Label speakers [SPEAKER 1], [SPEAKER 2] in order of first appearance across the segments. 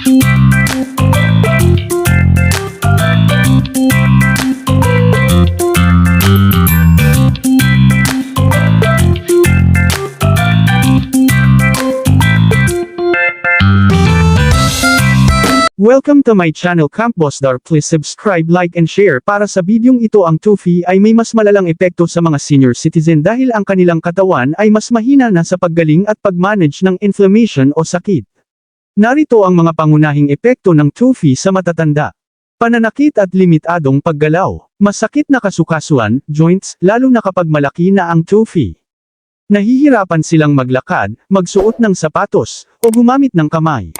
[SPEAKER 1] Welcome to my channel Camp Boss Dar. Please subscribe, like and share para sa bidyong ito ang Tufi ay may mas malalang epekto sa mga senior citizen dahil ang kanilang katawan ay mas mahina na sa paggaling at pagmanage ng inflammation o sakit. Narito ang mga pangunahing epekto ng Tufi sa matatanda. Pananakit at limitadong paggalaw. Masakit na kasukasuan, joints, lalo na kapag malaki na ang Tufi. Nahihirapan silang maglakad, magsuot ng sapatos, o gumamit ng kamay.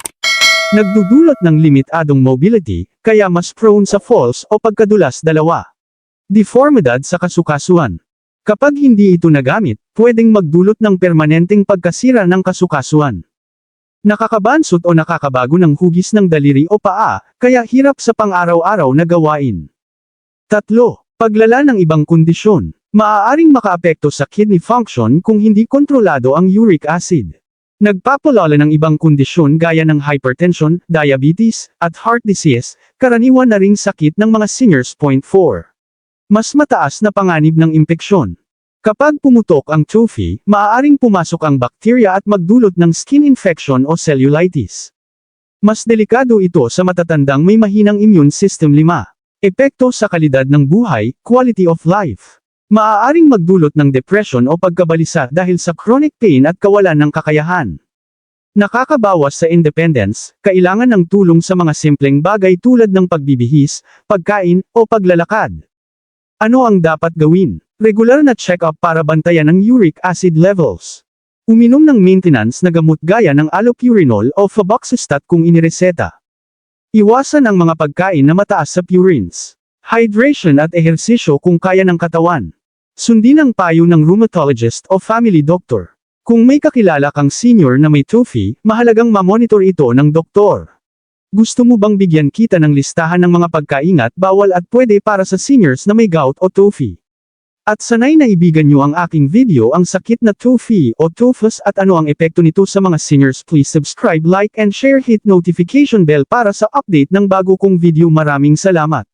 [SPEAKER 1] Nagdudulot ng limitadong mobility, kaya mas prone sa falls o pagkadulas dalawa. Deformidad sa kasukasuan. Kapag hindi ito nagamit, pwedeng magdulot ng permanenteng pagkasira ng kasukasuan. Nakakabansot o nakakabago ng hugis ng daliri o paa, kaya hirap sa pang-araw-araw na gawain. Tatlo, paglala ng ibang kondisyon. Maaaring makaapekto sa kidney function kung hindi kontrolado ang uric acid. Nagpapalala ng ibang kondisyon gaya ng hypertension, diabetes, at heart disease, karaniwan na ring sakit ng mga seniors. Point 4. Mas mataas na panganib ng impeksyon. Kapag pumutok ang TOFI, maaaring pumasok ang bakterya at magdulot ng skin infection o cellulitis. Mas delikado ito sa matatandang may mahinang immune system 5. Epekto sa kalidad ng buhay, quality of life. Maaaring magdulot ng depression o pagkabalisa dahil sa chronic pain at kawalan ng kakayahan. Nakakabawas sa independence, kailangan ng tulong sa mga simpleng bagay tulad ng pagbibihis, pagkain, o paglalakad. Ano ang dapat gawin? Regular na check-up para bantayan ang uric acid levels. Uminom ng maintenance na gamot gaya ng allopurinol o febuxostat kung inireseta. Iwasan ang mga pagkain na mataas sa purines. Hydration at ehersisyo kung kaya ng katawan. Sundin ang payo ng rheumatologist o family doctor. Kung may kakilala kang senior na may TOFI, mahalagang mamonitor ito ng doktor. Gusto mo bang bigyan kita ng listahan ng mga pagkaingat bawal at pwede para sa seniors na may gout o TOFI? At sanay na ibigan nyo ang aking video ang sakit na TOFI o TOFUS at ano ang epekto nito sa mga seniors please subscribe like and share hit notification bell para sa update ng bago kong video maraming salamat.